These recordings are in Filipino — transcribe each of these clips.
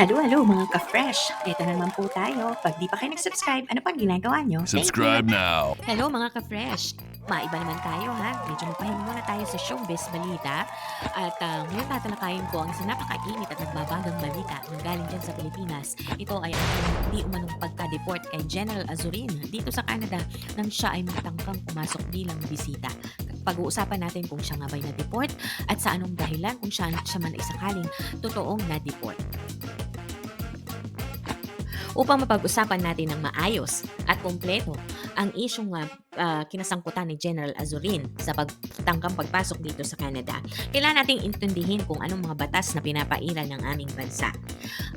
Hello, hello mga ka-fresh! Ito na naman po tayo. Pag di pa kayo nag-subscribe, ano pang ginagawa nyo? Subscribe now. Hello mga ka-fresh! Maiba naman tayo ha. Medyo mapahinga muna tayo sa showbiz balita. At uh, ngayon tatalakayin ko ang isa napakainit at nagbabagang balita na galing dyan sa Pilipinas. Ito ay ang di umanong pagka-deport kay General Azurin dito sa Canada nang siya ay magtangkang pumasok bilang bisita. Pag-uusapan natin kung siya nga ba'y na-deport at sa anong dahilan kung siya, siya man ay sakaling totoong na-deport upang mapag-usapan natin ng maayos at kumpleto ang isyong uh, uh, kinasangkutan ni General Azurin sa pagtangkang pagpasok dito sa Canada, kailangan nating intindihin kung anong mga batas na pinapairal ng aming bansa.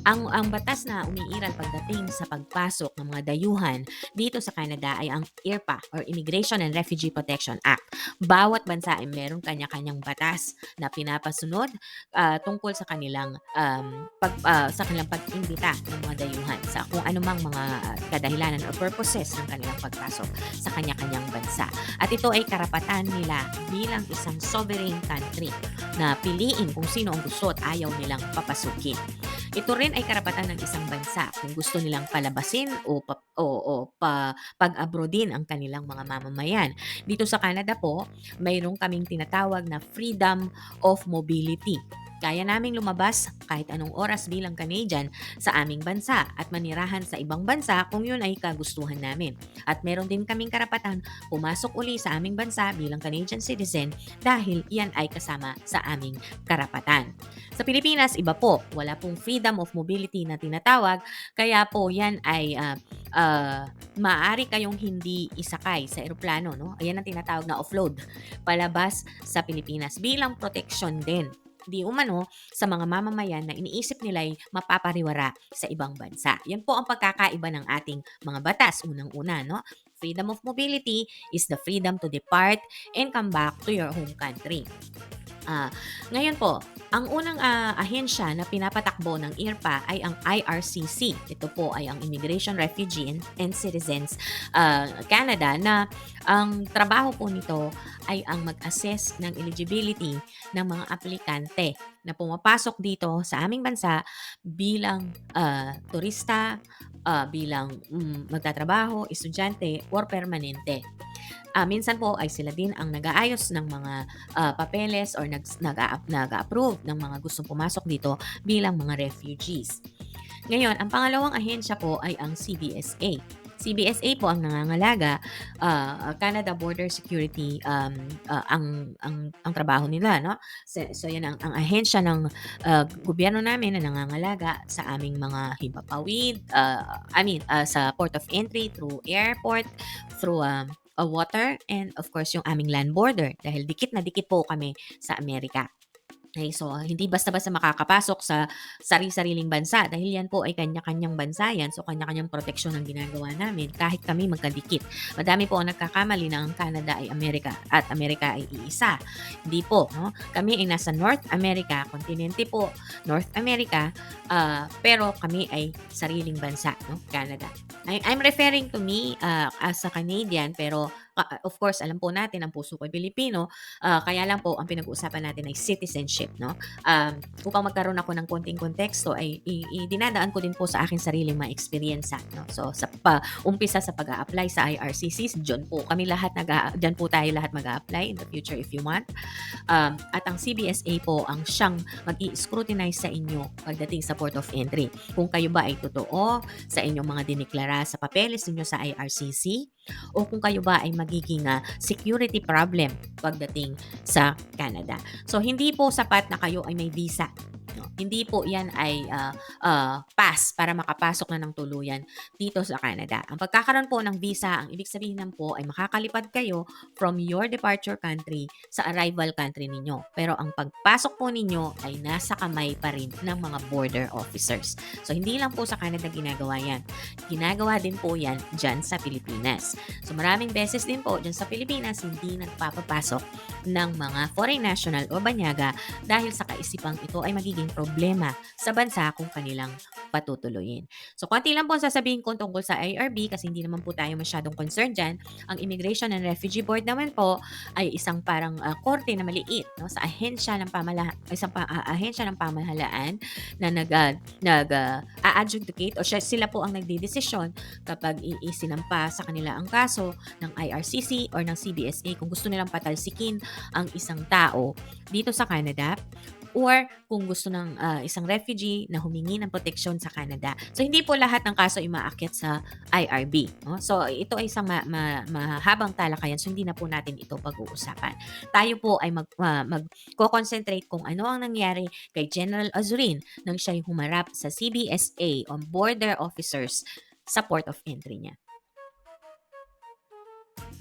Ang, ang batas na umiiral pagdating sa pagpasok ng mga dayuhan dito sa Canada ay ang IRPA or Immigration and Refugee Protection Act. Bawat bansa ay meron kanya-kanyang batas na pinapasunod uh, tungkol sa kanilang um, pag, uh, sa kanilang pag-imbita ng mga dayuhan sa kung anumang mga kadahilanan o purposes ng kanilang pagpasok sa kanya-kanyang bansa. At ito ay karapatan nila bilang isang sovereign country na piliin kung sino ang gusto at ayaw nilang papasukin. Ito rin ay karapatan ng isang bansa kung gusto nilang palabasin o, pa, o, o pa, pag-abroadin ang kanilang mga mamamayan. Dito sa Canada po, mayroong kaming tinatawag na freedom of mobility kaya naming lumabas kahit anong oras bilang Canadian sa aming bansa at manirahan sa ibang bansa kung yun ay kagustuhan namin. At meron din kaming karapatan pumasok uli sa aming bansa bilang Canadian citizen dahil yan ay kasama sa aming karapatan. Sa Pilipinas, iba po. Wala pong freedom of mobility na tinatawag, kaya po yan ay uh, uh, maaari kayong hindi isakay sa eroplano. No? Ayan ang tinatawag na offload palabas sa Pilipinas bilang protection din di umano sa mga mamamayan na iniisip nila'y mapapariwara sa ibang bansa. Yan po ang pagkakaiba ng ating mga batas. Unang-una, no? Freedom of mobility is the freedom to depart and come back to your home country. Uh, ngayon po, ang unang uh, ahensya na pinapatakbo ng IRPA ay ang IRCC. Ito po ay ang Immigration, Refugee and, Citizens uh, Canada na ang trabaho po nito ay ang mag-assess ng eligibility ng mga aplikante na pumapasok dito sa aming bansa bilang uh, turista, uh, bilang um, magtatrabaho, estudyante, or permanente. Uh, minsan po ay sila din ang nag-aayos ng mga uh, papeles or nag, nag-approve ng mga gustong pumasok dito bilang mga refugees. Ngayon, ang pangalawang ahensya po ay ang CBSA. CBSA po ang nangangalaga uh, Canada Border Security um, uh, ang, ang ang trabaho nila no so, so yan ang, ang ahensya ng uh, gobyerno namin na nangangalaga sa aming mga himpapawid uh, I mean uh, sa port of entry through airport through um, uh, water and of course yung aming land border dahil dikit na dikit po kami sa Amerika. Okay, so hindi basta-basta makakapasok sa sari-sariling bansa dahil yan po ay kanya-kanyang bansa yan. So kanya-kanyang proteksyon ang ginagawa namin kahit kami magkadikit. Madami po ang nagkakamali na ang Canada ay Amerika at Amerika ay iisa. Hindi po, no? Kami ay nasa North America, kontinente po, North America, uh, pero kami ay sariling bansa, no? Canada. I, I'm referring to me uh, as a Canadian pero uh, of course, alam po natin ang puso ko ay Pilipino, uh, kaya lang po ang pinag-uusapan natin ay citizenship, no? Um, upang magkaroon ako ng konting konteksto ay dinadaan ko din po sa aking sariling mga experience, no? So sa pa, umpisa sa pag-a-apply sa IRCCs, diyan po kami lahat nag diyan po tayo lahat mag-a-apply in the future if you want. Um, at ang CBSA po ang siyang mag-i-scrutinize sa inyo pagdating sa port of entry. Kung kayo ba ay totoo sa inyong mga diniklara sa papeles ninyo sa IRCC o kung kayo ba ay magiging uh, security problem pagdating sa Canada. So hindi po sapat na kayo ay may visa No? Hindi po yan ay uh, uh, pass para makapasok na ng tuluyan dito sa Canada. Ang pagkakaroon po ng visa, ang ibig sabihin nan po ay makakalipad kayo from your departure country sa arrival country ninyo. Pero ang pagpasok po ninyo ay nasa kamay pa rin ng mga border officers. So hindi lang po sa Canada ginagawa yan. Ginagawa din po yan dyan sa Pilipinas. So maraming beses din po dyan sa Pilipinas hindi nagpapapasok ng mga foreign national o banyaga dahil sa kaisipang ito ay magiging magiging problema sa bansa kung kanilang patutuloyin. So, konti lang po sasabihin ko tungkol sa IRB kasi hindi naman po tayo masyadong concerned dyan. Ang Immigration and Refugee Board naman po ay isang parang ah, korte na maliit no, sa ahensya ng pamahala isang pa, ah, ahensya ng pamahalaan na nag ah, nag ah, a-adjudicate o siya, sila po ang nagdidesisyon kapag isinampa sa kanila ang kaso ng IRCC or ng CBSA kung gusto nilang patalsikin ang isang tao dito sa Canada or kung gusto ng ah, isang refugee na humingi ng proteksyon sa Canada. So hindi po lahat ng kaso ay maakyat sa IRB. No? So ito ay isang ma- ma- mahabang talakayan so hindi na po natin ito pag-uusapan. Tayo po ay mag, ah, mag-concentrate kung ano ang nangyari kay General Azurin nang siya'y humarap sa CBSA on border officers sa port of entry niya.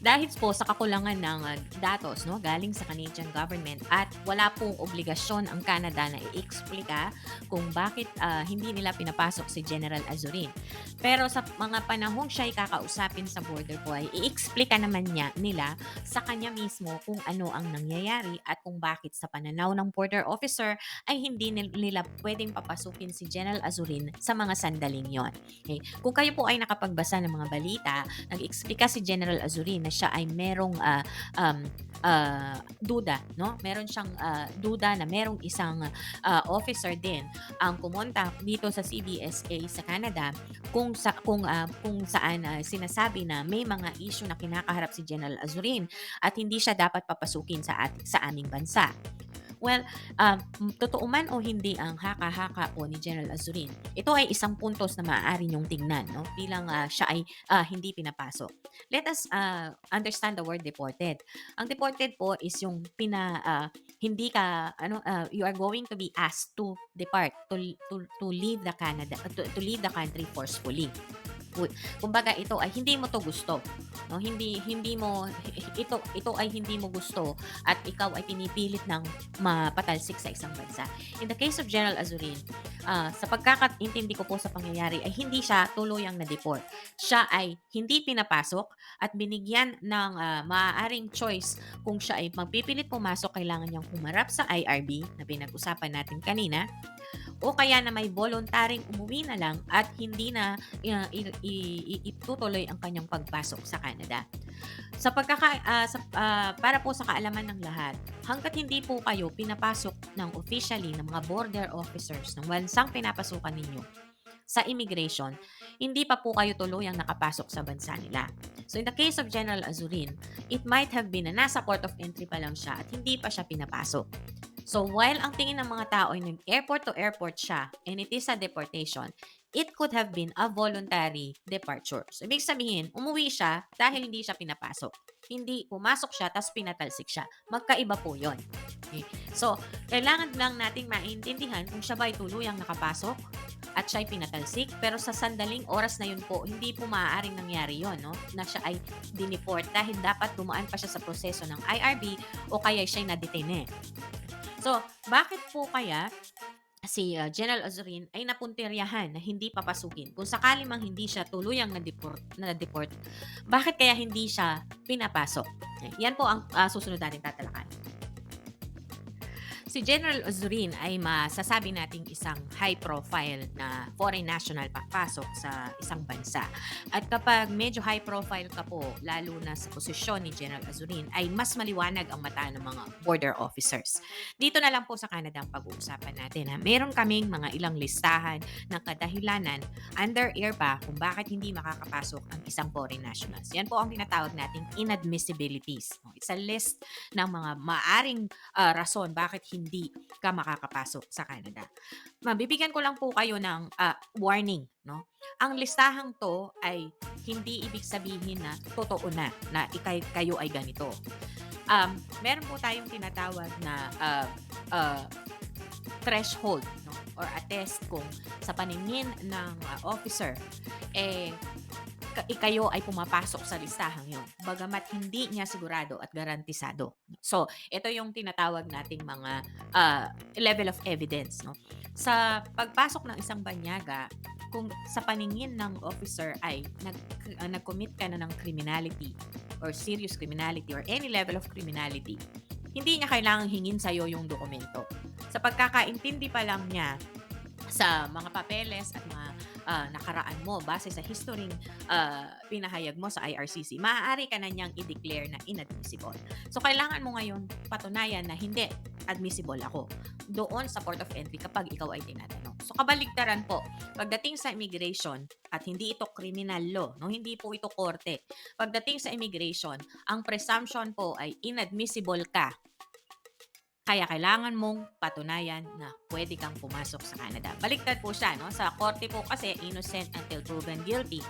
Dahil po sa kakulangan ng ah, datos no, galing sa Canadian government at wala pong obligasyon ang Canada na i-explika kung bakit ah, hindi nila pinapasok si General Azurin. Pero sa mga panahong siya ay kakausapin sa border po ay i-explika naman niya nila sa kanya mismo kung ano ang nangyayari at kung bakit sa pananaw ng border officer ay hindi nil- nila pwedeng papasukin si General Azurin sa mga sandaling yon. Okay? Kung kayo po ay nakapagbasa ng mga balita, nag-explika si General Azurin na siya ay merong ah, um, ah, duda, no? Meron siyang ah, duda na merong isang ah, officer din ang pumunta dito sa CBSA sa Canada kung sa kung ah, kung saan ah, sinasabi na may mga issue na kinakaharap si General Azurin at hindi siya dapat papasukin sa at, sa aming bansa. Well, um, totoo man o hindi ang haka-haka po ni General Azurin, ito ay isang puntos na maaari niyong tingnan no? bilang ah, siya ay ah, hindi pinapasok. Let us ah, understand the word deported. Ang deported po is yung pina ah, hindi ka ano ah, you are going to be asked to depart to to, to leave the Canada to, to leave the country forcefully. Kumbaga ito ay hindi mo to gusto. No, hindi hindi mo ito ito ay hindi mo gusto at ikaw ay pinipilit ng mapatalsik sa isang bansa. In the case of General Azurin, ah, sa pagkakaintindi ko po sa pangyayari ay hindi siya tuluyang na-deport. Siya ay hindi pinapasok at binigyan ng ah, maaaring choice kung siya ay magpipilit pumasok, kailangan niyang humarap sa IRB na pinag-usapan natin kanina o kaya na may voluntaring umuwi na lang at hindi na uh, i- itutuloy ang kanyang pagpasok sa Canada. Sa pagkaka ah, sa, ah, para po sa kaalaman ng lahat, hangga't hindi po kayo pinapasok ng officially ng mga border officers ng bansang pinapasukan ninyo sa immigration, hindi pa po kayo tuluyang nakapasok sa bansa nila. So in the case of General Azurin, it might have been na nasa port of entry pa lang siya at hindi pa siya pinapasok. So while ang tingin ng mga tao ay nag-airport to airport siya and it is a deportation, it could have been a voluntary departure. So ibig sabihin, umuwi siya dahil hindi siya pinapasok. Hindi pumasok siya tapos pinatalsik siya. Magkaiba po yon. Okay. So, kailangan lang nating maintindihan kung siya ba ay tuluyang nakapasok at siya ay pinatalsik. Pero sa sandaling oras na yun po, hindi po maaaring nangyari yon no? Na siya ay dineport dahil dapat dumaan pa siya sa proseso ng IRB o kaya siya ay nadetene. So, bakit po kaya si uh, General Azurin ay napuntiryahan na hindi papasukin? Kung sakali mang hindi siya tuluyang na-deport, na-deport bakit kaya hindi siya pinapasok? Yan po ang uh, susunod natin tatalakayin. Si General Azurin ay masasabi nating isang high profile na foreign national papasok sa isang bansa. At kapag medyo high profile ka po, lalo na sa posisyon ni General Azurin, ay mas maliwanag ang mata ng mga border officers. Dito na lang po sa Canada ang pag-uusapan natin. Ha? Meron kaming mga ilang listahan ng kadahilanan under air pa kung bakit hindi makakapasok ang isang foreign nationals. Yan po ang tinatawag nating inadmissibilities. It's a list ng mga maaring uh, rason bakit hindi ka makakapasok sa Canada. Mabibigyan ko lang po kayo ng uh, warning, no? Ang listahang to ay hindi ibig sabihin na totoo na na ikay kayo ay ganito. Um, meron po tayong tinatawag na uh, uh, threshold no? or a test kung sa paningin ng uh, officer eh kayo ay pumapasok sa listahang yun. Bagamat hindi niya sigurado at garantisado. So, ito yung tinatawag nating mga uh, level of evidence. No? Sa pagpasok ng isang banyaga, kung sa paningin ng officer ay nag, uh, nag-commit ka na ng criminality or serious criminality or any level of criminality, hindi niya kailangang hingin sa'yo yung dokumento. sa pagkakaintindi pa lang niya sa mga papeles at mga ah, nakaraan mo base sa history ah, pinahayag mo sa IRCC, maaari ka na niyang i-declare na inadmissible. So, kailangan mo ngayon patunayan na hindi admissible ako doon sa port of entry kapag ikaw ay tinatanong. So, kabaligtaran po, pagdating sa immigration, at hindi ito criminal law, no? hindi po ito korte. Pagdating sa immigration, ang presumption po ay inadmissible ka kaya kailangan mong patunayan na pwede kang pumasok sa Canada. Baliktad po siya, no? Sa korte po kasi, innocent until proven guilty.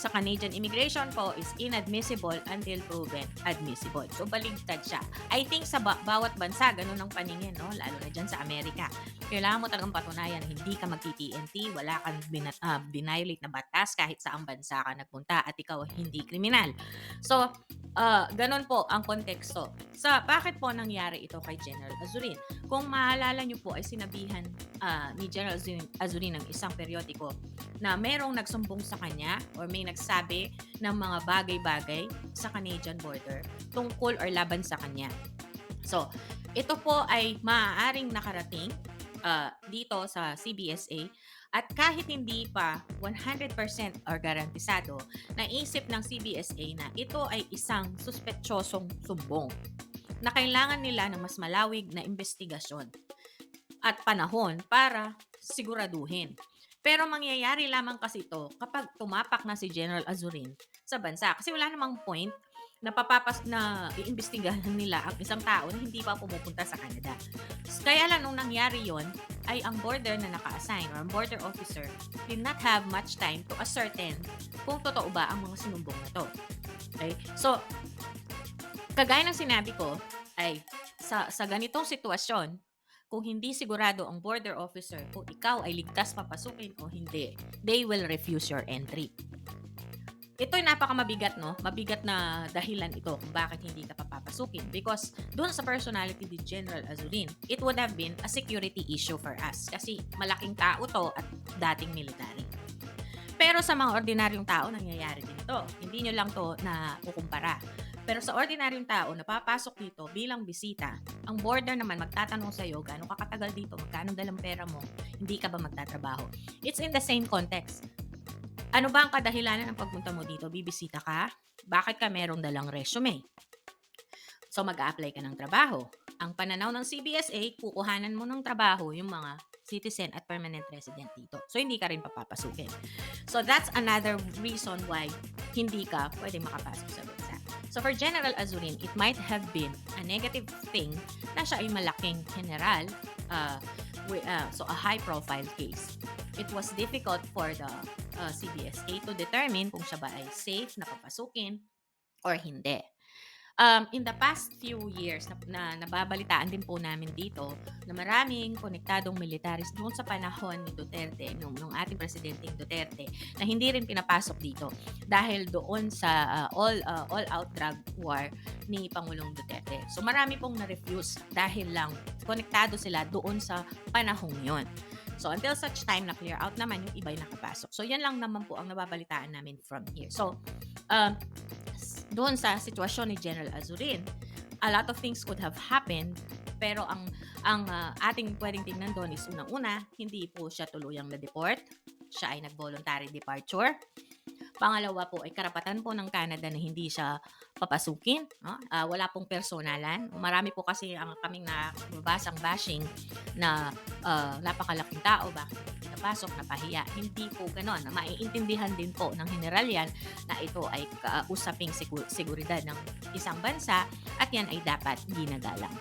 Sa Canadian immigration po is inadmissible until proven admissible. So, baligtad siya. I think sa ba- bawat bansa, ganun ang paningin, no? Lalo na dyan sa Amerika. Kailangan mo talagang patunayan na hindi ka mag-TNT, wala kang binat- ah, binviolate na batas kahit saang bansa ka nagpunta at ikaw hindi kriminal. So, ah, ganun po ang konteksto. Sa bakit po nangyari ito kay General Azurin? Kung maalala niyo po ay sinabihan ah, ni General Azurin, ng isang periodiko na merong nagsumbong sa kanya or may nagsabi ng mga bagay-bagay sa Canadian border tungkol or laban sa kanya. So, ito po ay maaaring nakarating ah, dito sa CBSA at kahit hindi pa 100% or garantisado, naisip ng CBSA na ito ay isang suspetsosong sumbong na kailangan nila ng mas malawig na investigasyon at panahon para siguraduhin. Pero mangyayari lamang kasi ito kapag tumapak na si General Azurin sa bansa. Kasi wala namang point na papapas na iimbestigahan nila ang isang tao na hindi pa pumupunta sa Canada. Kaya lang nung nangyari yon ay ang border na naka-assign or ang border officer did not have much time to ascertain kung totoo ba ang mga sinumbong na to. Okay? So, kagaya ng sinabi ko, ay sa, sa ganitong sitwasyon, kung hindi sigurado ang border officer kung ikaw ay ligtas papasukin o hindi, they will refuse your entry. Ito ay napakamabigat, no? Mabigat na dahilan ito kung bakit hindi ka papapasukin. Because doon sa personality ni General Azurin, it would have been a security issue for us. Kasi malaking tao to at dating military. Pero sa mga ordinaryong tao, nangyayari din ito. Hindi nyo lang to na kukumpara. Pero sa ordinaryong tao na papasok dito bilang bisita, ang border naman magtatanong sa iyo, gaano ka katagal dito, magkano dalang pera mo, hindi ka ba magtatrabaho. It's in the same context. Ano ba ang kadahilanan ng pagpunta mo dito? Bibisita ka? Bakit ka merong dalang resume? So mag-a-apply ka ng trabaho. Ang pananaw ng CBSA, kukuhanan mo ng trabaho yung mga citizen at permanent resident dito. So hindi ka rin papapasukin. So that's another reason why hindi ka pwede makapasok sa bansa. So for General Azurin, it might have been a negative thing na siya ay malaking general, uh, wi- uh, so a high profile case. It was difficult for the uh, CBSA to determine kung siya ba ay safe na papasukin or hindi. Um, in the past few years na, na nababalitaan din po namin dito na maraming konektadong militaris noon sa panahon ni Duterte, nung, nung ating presidente Duterte, na hindi rin pinapasok dito dahil doon sa uh, all uh, all out drug war ni Pangulong Duterte. So marami pong na-refuse dahil lang konektado sila doon sa panahong yon. So until such time na clear out naman yung iba'y nakapasok. So yan lang naman po ang nababalitaan namin from here. So um, doon sa sitwasyon ni General Azurin, a lot of things could have happened pero ang ang ah, ating pwedeng tingnan doon is unang-una, hindi po siya tuluyang na-deport. Siya ay nag-voluntary departure. Pangalawa po ay karapatan po ng Canada na hindi siya papasukin. No? Ah, wala pong personalan. Marami po kasi ang kaming nababasang bashing na ah, napakalaking tao, bakit hindi napasok, napahiya. Hindi po ganon. Maiintindihan din po ng general yan na ito ay kausaping sigur- seguridad ng isang bansa at yan ay dapat ginagalang.